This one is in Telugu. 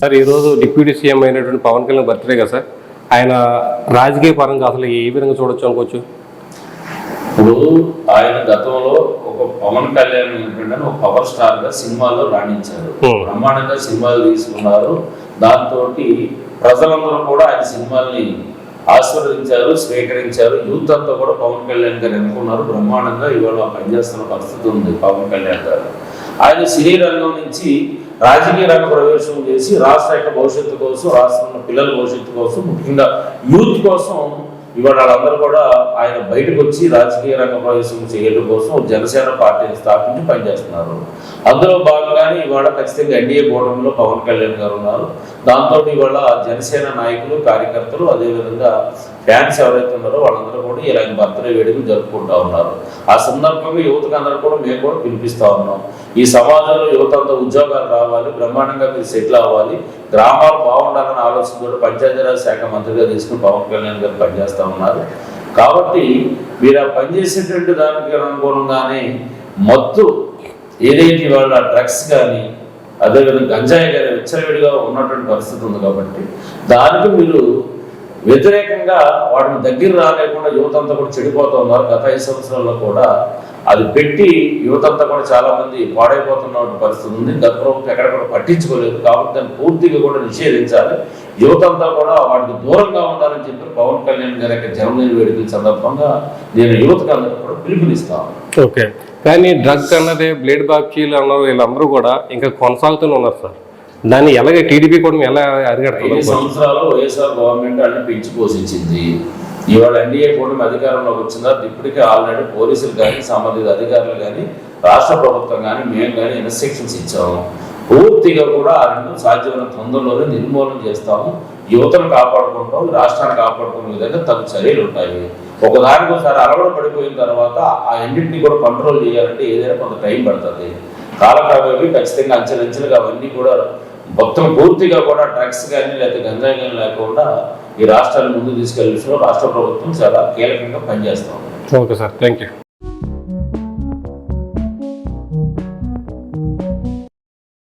సార్ ఈరోజు డిప్యూటీ సీఎం అయినటువంటి పవన్ కళ్యాణ్ బర్త్డే కదా సార్. ఆయన రాజకీయ పరంగా అసలు ఏ విధంగా చూడొచ్చు అనుకోవచ్చు? ఇప్పుడు ఆయన గతంలో ఒక పవన్ కళ్యాణ్ ఏంటంటే ఒక పవర్ స్టార్గా సినిమాలో రాణించారు. Hmm. బ్రహ్మాండంగా సినిమాలు తీసుకున్నారు. దాంతో ప్రజలందరూ కూడా ఆయన సినిమాల్ని ఆశీర్వదించారు స్వీకరించారు. యూత్ అంతా కూడా పవన్ కళ్యాణ్ గారు ఎన్నుకున్నారు. బ్రహ్మాండంగా ఇవాళ పనిచేస్తున్న పరిస్థితి ఉంది పవన్ కళ్యాణ్ గారు. ఆయన సినీ రంగం నుంచి రాజకీయ రంగ ప్రవేశం చేసి రాష్ట్ర యొక్క భవిష్యత్తు కోసం రాష్ట్రంలో పిల్లల భవిష్యత్తు కోసం ముఖ్యంగా యూత్ కోసం ఇవాళ వాళ్ళందరూ కూడా ఆయన బయటకు వచ్చి రాజకీయ రంగ ప్రవేశం చేయడం కోసం జనసేన పార్టీని స్థాపించి పనిచేస్తున్నారు. అందులో భాగంగానే ఇవాళ ఖచ్చితంగా ఎన్డీఏ కూటమిలో పవన్ కళ్యాణ్ గారు ఉన్నారు. దాంతో ఇవాళ జనసేన నాయకులు కార్యకర్తలు అదేవిధంగా ఫ్యాన్స్ ఎవరైతే ఉన్నారో వాళ్ళందరూ కూడా ఇలాంటి బర్త్డే వేడుకలు జరుపుకుంటా ఉన్నారు. ఆ సందర్భంగా యువతకు అందరూ కూడా మేము కూడా పిలిపిస్తూ ఉన్నాం. ఈ సమాజంలో యువత అంతా ఉద్యోగాలు రావాలి బ్రహ్మాండంగా మీరు సెటిల్ అవ్వాలి గ్రామాలు బాగుండాలనే కూడా పంచాయతీరాజ్ శాఖ మంత్రిగా తీసుకుని పవన్ కళ్యాణ్ గారు చేస్తూ ఉన్నారు. కాబట్టి మీరు ఆ పనిచేసేటువంటి దానికి అనుగుణంగానే మత్తు ఏదైతే వాళ్ళ డ్రగ్స్ కానీ అదేవిధంగా గంజాయి కానీ విచ్చలవిడిగా ఉన్నటువంటి పరిస్థితి ఉంది కాబట్టి దానికి మీరు వ్యతిరేకంగా వాటిని దగ్గర రాలేకుండా యువత అంతా కూడా చెడిపోతూ ఉన్నారు. గత ఐదు సంవత్సరాల్లో కూడా అది పెట్టి యువత అంతా కూడా చాలా మంది పాడైపోతున్న పరిస్థితి ఉంది. గత ప్రభుత్వం ఎక్కడ కూడా పట్టించుకోలేదు. కాబట్టి దాన్ని పూర్తిగా కూడా నిషేధించాలి. యువత అంతా కూడా వాటికి దూరంగా ఉండాలని చెప్పి పవన్ కళ్యాణ్ గారి యొక్క జన్మదిన వేడుకల సందర్భంగా నేను యువతకు అందరికీ కూడా పిలుపునిస్తాను ఓకే. కానీ డ్రగ్ అన్నది బ్లేడ్ బాబ్చీలు అన్నారు వీళ్ళందరూ కూడా ఇంకా కొనసాగుతూనే ఉన్నారు సార్. దాన్ని ఎలాగ టీడీపీ కూడా ఎలా అరిగడుతుంది సంవత్సరాలు వైఎస్ఆర్ గవర్నమెంట్ అన్ని పెంచి పోషించింది. ఇవాళ ఎన్డీఏ కూటమి అధికారంలోకి వచ్చిందా? ఇప్పటికే ఆల్రెడీ పోలీసులు కానీ సంబంధిత అధికారులు కానీ రాష్ట్ర ప్రభుత్వం కానీ మేము కానీ ఇన్స్ట్రక్షన్స్ ఇచ్చాము. పూర్తిగా కూడా ఆ రెండు సాధ్యమైన తొందరలోనే నిర్మూలన చేస్తాము. యువతను కాపాడుకుంటాం రాష్ట్రాన్ని కాపాడుకునే విధంగా తగు చర్యలు ఉంటాయి. ఒకదానికి ఒకసారి అలవాటు పడిపోయిన తర్వాత ఆ రెండింటిని కూడా కంట్రోల్ చేయాలంటే ఏదైనా కొంత టైం పడుతుంది. కాలక్రమేపీ ఖచ్చితంగా అంచెలంచెలుగా అవన్నీ కూడా మొత్తం పూర్తిగా కూడా డ్రగ్స్ కానీ లేకపోతే గంజాయి కానీ లేకుండా ఈ రాష్ట్రాలు ముందుకు తీసుకెళ్ళే విషయంలో రాష్ట్ర ప్రభుత్వం చాలా కీలకంగా పనిచేస్తాం ఓకే సార్ థ్యాంక్ యూ